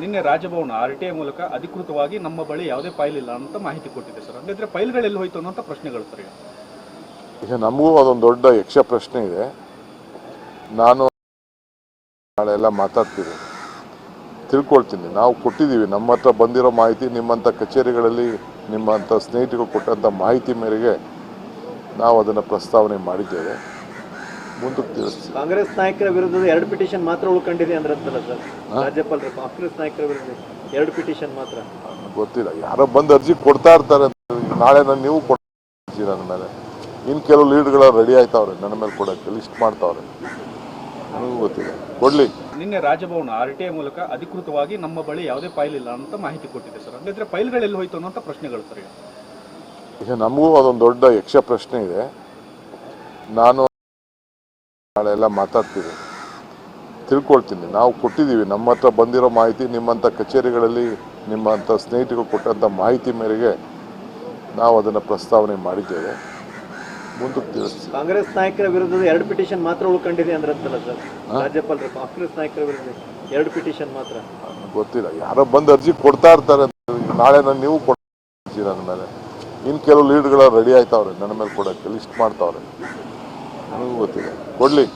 ನಿನ್ನೆ ರಾಜಭವನ R T I ಮೂಲಕ ಅಧಿಕೃತವಾಗಿ ನಮ್ಮ ಬಳಿ ಯಾವುದೇ ಫೈಲ್ ಇಲ್ಲ ಅಂತ ಮಾಹಿತಿ ಕೊಟ್ಟಿದೆ ಸರ್. ಹಂಗಿದ್ರೆ ಫೈಲ್ಗಳು ಎಲ್ಲಿ ಹೋಯ್ತು ಅನ್ನೋಂಥ ಪ್ರಶ್ನೆಗಳು ಸರ್. ಈಗ. ನಮಗೂ ಅದೊಂದು ದೊಡ್ಡ ಯಕ್ಷ ಪ್ರಶ್ನೆ ಇದೆ. ನಾನು ನಾಳೆ ಎಲ್ಲ ಮಾತಾಡ್ತೀವಿ ತಿಳ್ಕೊಳ್ತೀನಿ. ನಾವು ಕೊಟ್ಟಿದ್ದೀವಿ. ನಮ್ಮ ಹತ್ರ ಬಂದಿರೋ ಮಾಹಿತಿ, ನಿಮ್ಮಂಥ ಕಚೇರಿಗಳಲ್ಲಿ ನಿಮ್ಮಂಥ ಸ್ನೇಹಿತರು ಕೊಟ್ಟಂಥ ಮಾಹಿತಿ ಮೇರೆಗೆ ನಾವು ಅದನ್ನು ಪ್ರಸ್ತಾವನೆ ಮಾಡಿದ್ದೇವೆ. ಮುಂದಕ್ಕೆ ತಿಳಿಸ್ತೀವಿ ಕಾಂಗ್ರೆಸ್ ನಾಯಕರ ವಿರುದ್ಧದ ಎರಡು ಪಿಟಿಷನ್ ಮಾತ್ರ ಉಳ್ಕೊಂಡಿದೆ ಅಂದ್ರಂತಲ್ಲ ಸರ್? ರಾಜ್ಯಪಾಲರು ಕಾಂಗ್ರೆಸ್ ನಾಯಕರ ವಿರುದ್ಧ ಎರಡು ಪಿಟಿಷನ್ ಮಾತ್ರ. ಗೊತ್ತಿಲ್ಲ. ಯಾರೋ ಬಂದು ಅರ್ಜಿ ಕೊಡ್ತಾ ಇರ್ತಾರೆ ನಾಳೆ ನಾನು ನೀವು ಕೊಡ್ತೀರ ನನ್ನ ಮೇಲೆ? ಇನ್ನು ಕೆಲವು ಲೀಡ್ಗಳ ರೆಡಿ ಆಯ್ತಾವ್ರೆ ನನ್ನ ಮೇಲೆ ಕೊಡೋಕ್ಕೆ ಲಿಸ್ಟ್ ಮಾಡ್ತಾವ್ರೆ. ನನಗೂ ಗೊತ್ತಿಲ್ಲ. ಕೊಡ್ಲಿ. ನಿನ್ನೆ ರಾಜಭವನ ಆರ್ ಟಿ ಐ ಮೂಲಕ ಅಧಿಕೃತವಾಗಿ ನಮ್ಮ ಬಳಿ ಯಾವುದೇ ಫೈಲ್ ಇಲ್ಲ ಅಂತ ಮಾಹಿತಿ ಕೊಟ್ಟಿದೆ ಸರ್. ಹಂಗಿದ್ರೆ ಫೈಲ್ಗಳು ಎಲ್ಲಿ ಹೋಯ್ತು ಅನ್ನೋಂಥ ಪ್ರಶ್ನೆಗಳು ಸರ್. ಈಗ ನಮಗೂ ಅದೊಂದು ದೊಡ್ಡ ಯಕ್ಷ ಪ್ರಶ್ನೆ ಇದೆ. ನಾನು ನಾಳೆ ಎಲ್ಲ ಮಾತಾಡ್ತೀವಿ. ತಿಳ್ಕೊಳ್ತೀನಿ. ನಾವು ಕೊಟ್ಟಿದ್ದೀವಿ. ನಮ್ಮ ಹತ್ರ ಬಂದಿರೋ ಮಾಹಿತಿ ನಿಮ್ಮಂಥ ಕಚೇರಿಗಳಲ್ಲಿ ನಿಮ್ಮಂಥ ಸ್ನೇಹಿತರು ಕೊಟ್ಟಂಥ ಮಾಹಿತಿ ಮೇರೆಗೆ ನಾವು ಅದನ್ನು ಪ್ರಸ್ತಾವನೆ ಮಾಡಿದ್ದೇವೆ. ಮುಂದಕ್ಕೆ ತಿಳಿಸ್ತೀವಿ. ಕಾಂಗ್ರೆಸ್ ನಾಯಕರ ವಿರುದ್ಧದ ಎರಡು ಪಿಟಿಷನ್ ಮಾತ್ರ ಉಳ್ಕೊಂಡಿದೆ ಅಂದ್ರಂತಲ್ಲ ಸರ್? ರಾಜ್ಯಪಾಲರು ಕಾಂಗ್ರೆಸ್ ನಾಯಕರ ವಿರುದ್ಧ ಎರಡು ಪಿಟಿಷನ್ ಮಾತ್ರ. ಗೊತ್ತಿಲ್ಲ. ಯಾರೋ ಬಂದು ಅರ್ಜಿ ಕೊಡ್ತಾ ಇರ್ತಾರೆ ನಾಳೆ ನಾನು ನೀವು ಕೊಡ್ತೀರ ನನ್ನ ಮೇಲೆ. ಇನ್ನು ಕೆಲವು ಲೀಡ್ಗಳ ರೆಡಿ ಆಯ್ತಾವ್ರೆ ನನ್ನ ಮೇಲೆ ಕೊಡೋಕ್ಕೆ ಲಿಸ್ಟ್ ಮಾಡ್ತಾವ್ರೆ. ನನಗೂ ಗೊತ್ತಿಲ್ಲ ಕೊಡಲಿ.